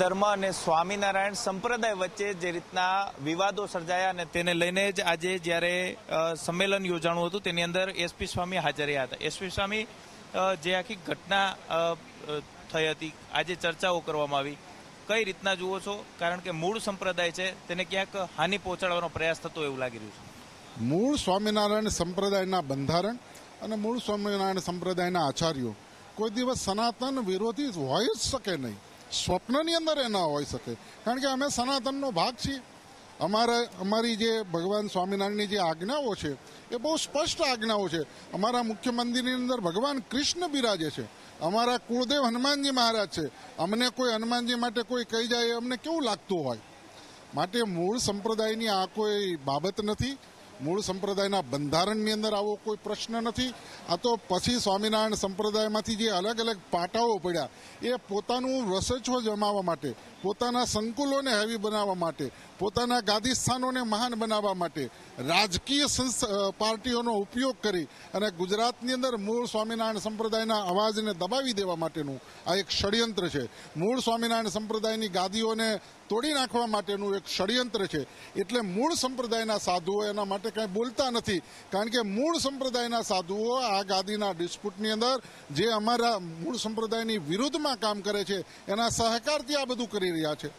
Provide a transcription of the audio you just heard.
ધર્મ અને સ્વામિનારાયણ સંપ્રદાય વચ્ચે જે રીતના વિવાદો સર્જાયા અને તેને લઈને જ આજે જ્યારે સંમેલન યોજાણું હતું, તેની અંદર એસપી સ્વામી હાજર રહ્યા હતા. એસપી સ્વામી જે આખી ઘટના થઈ હતી, આજે ચર્ચાઓ કરવામાં આવી. કઈ રીતના જુઓ છો? કારણ કે મૂળ સંપ્રદાય છે, તેને ક્યાંક હાનિ પહોંચાડવાનો પ્રયાસ થતો એવું લાગી રહ્યું છે. મૂળ સ્વામિનારાયણ સંપ્રદાયના બંધારણ અને મૂળ સ્વામિનારાયણ સંપ્રદાયના આચાર્યો કોઈ દિવસ સનાતન વિરોધી હોઈ જ શકે નહીં. સ્વપ્નની અંદર એ ના હોઈ શકે. કારણ કે અમે સનાતનનો ભાગ છીએ. અમારે, અમારી જે ભગવાન સ્વામિનારાયણની જે આજ્ઞાઓ છે, એ બહુ સ્પષ્ટ આજ્ઞાઓ છે. અમારા મુખ્ય મંદિરની અંદર ભગવાન કૃષ્ણ બિરાજે છે. અમારા કુળદેવ હનુમાનજી મહારાજ છે. અમને કોઈ હનુમાનજી માટે કોઈ કહી જાય અમને કેવું લાગતું હોય? માટે મૂળ સંપ્રદાયની આ કોઈ બાબત નથી. મૂળ સંપ્રદાયના બંધારણની અંદર આવો કોઈ પ્રશ્ન નથી. આ તો પછી સ્વામિનારાયણ સંપ્રદાયમાંથી જે અલગ અલગ પાટાઓ પડ્યા, એ પોતાનું રસછો જમાવવા માટે, પોતાના સંકુલોને હેવી બનાવવા માટે પોતાના ગાદી સ્થાનોને મહાન બનાવવા માટે રાજકીય પાર્ટીઓનો ઉપયોગ કરી અને ગુજરાતની અંદર મૂળ સ્વામિનારાયણ સંપ્રદાયના અવાજને દબાવી દેવા માટેનું આ એક ષડયંત્ર છે. મૂળ સ્વામિનારાયણ સંપ્રદાયની ગાદીઓને તોડી નાખવા માટેનું એક ષડયંત્ર છે. એટલે મૂળ સંપ્રદાયના સાધુઓ એના માટે કાંઈ બોલતા નથી. કારણ કે મૂળ સંપ્રદાયના સાધુઓ આ ગાદીના ડિસ્પ્યુટની અંદર જે અમારા મૂળ સંપ્રદાયની વિરુદ્ધમાં કામ કરે છે, એના સહકારથી આ બધું કરી રહ્યા છે.